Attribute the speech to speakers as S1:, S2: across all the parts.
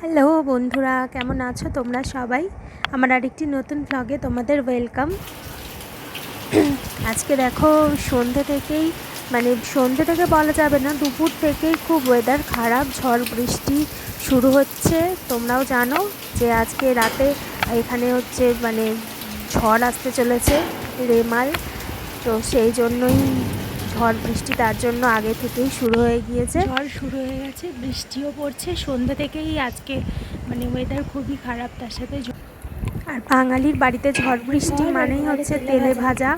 S1: Hello বন্ধুরা, কেমন আছো তোমরা সবাই? আমার আরেকটি নতুন ভ্লগে তোমাদের ওয়েলকাম আজকে দেখো সন্ধে থেকেই মানে সন্ধে থেকে বলা যাবে না, দুপুর থেকেই খুব ওয়েদার খারাপ, ঝড়, বৃষ্টি শুরু হচ্ছে। তোমরাও জানো যে আজকে রাতে এখানে হচ্ছে মানে ঝড় আসতে চলেছে, রেমাল। তো সেই জন্যই ঝড় বৃষ্টি তার জন্য আগে থেকেই শুরু হয়ে গিয়েছে। ঝড় শুরু হয়ে গেছে বৃষ্টিও পড়ছে সন্ধ্যে থেকেই আজকে মানে ওয়েদার খুবই খারাপ তার সাথে আর বাঙালির বাড়িতে ঝড় বৃষ্টি মানেই হচ্ছে তেলে ভাজা।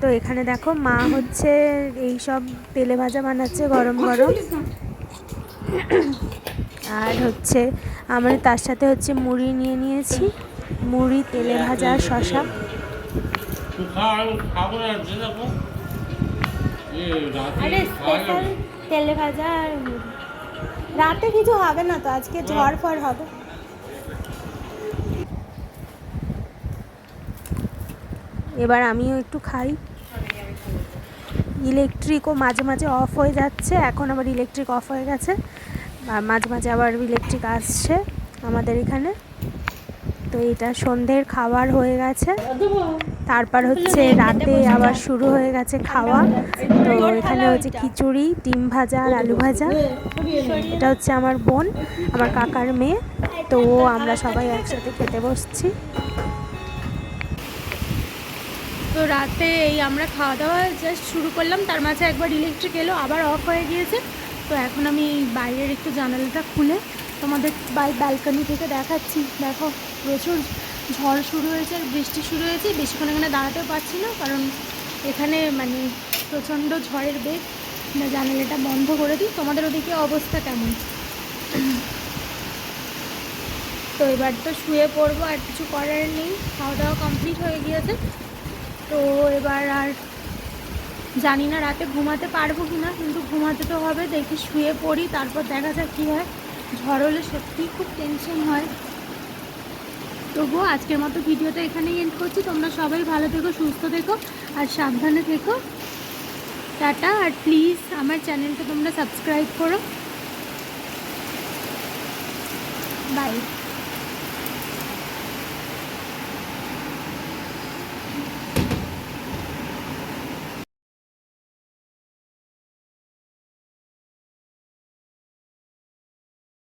S1: তো এখানে দেখো মা হচ্ছে এই সব তেলে ভাজা বানাচ্ছে গরম গরম। আর হচ্ছে আমরা তার সাথে হচ্ছে মুড়ি নিয়ে নিয়েছি। মুড়ি তেলে ভাজা শশা আরে স্পেশাল। তেলে ভাজা আর। রাতে কিছু হবে না তো, আজকে ঝড় ফড় হবে এবার আমিও একটু খাই ইলেকট্রিকও মাঝে মাঝে অফ হয়ে যাচ্ছে, এখন আবার ইলেকট্রিক অফ হয়ে গেছে মাঝে মাঝে আবার ইলেকট্রিক আসছে আমাদের এখানে তো এটা সন্ধ্যের খাবার হয়ে গেছে। তারপর হচ্ছে রাতে আবার শুরু হয়ে গেছে খাওয়া। তো এখানে হচ্ছে খিচুড়ি, ডিম ভাজা আর আলু ভাজা। এটা হচ্ছে আমার বোন, আমার কাকার মেয়ে। তো আমরা সবাই একসাথে খেতে বসছি। তো রাতে এই আমরা খাওয়া দাওয়া জাস্ট শুরু করলাম। তার মাঝে একবার ইলেকট্রিক এলো, আবার অফ হয়ে গিয়েছে। তো এখন আমি বাইরের একটু জানালাটা খুলে তোমাদের বাই ব্যালকনি থেকে দেখাচ্ছি। দেখো। প্রচুর ঝড় শুরু হয়েছে আর বৃষ্টি শুরু হয়েছে, বেশিক্ষণ এখানে দাঁড়াতেও পারছি না, কারণ এখানে মানে প্রচণ্ড ঝড়ের বেগ। জানালাটা বন্ধ করে দিই। তোমাদের ওদিকে অবস্থা কেমন? তো এবার তো শুয়ে পড়ব, আর কিছু করার নেই। খাওয়া দাওয়া কমপ্লিট হয়ে গিয়েছে। তো এবার আর জানি না রাতে ঘুমাতে পারব কি না কিন্তু ঘুমাতে তো হবে। দেখি শুয়ে পড়ি, তারপর দেখা যাক কী হয়। ঝড় হলে সত্যিই খুব টেনশন হয়। তবুও আজকের মতো ভিডিওটা এখানেই এন্ড করছি। তোমরা সবাই ভালো থেকো, সুস্থ থেকো, আর সাবধানে থেকো। টাটা, আর প্লিজ আমার চ্যানেলটা তোমরা সাবস্ক্রাইব করো। বাই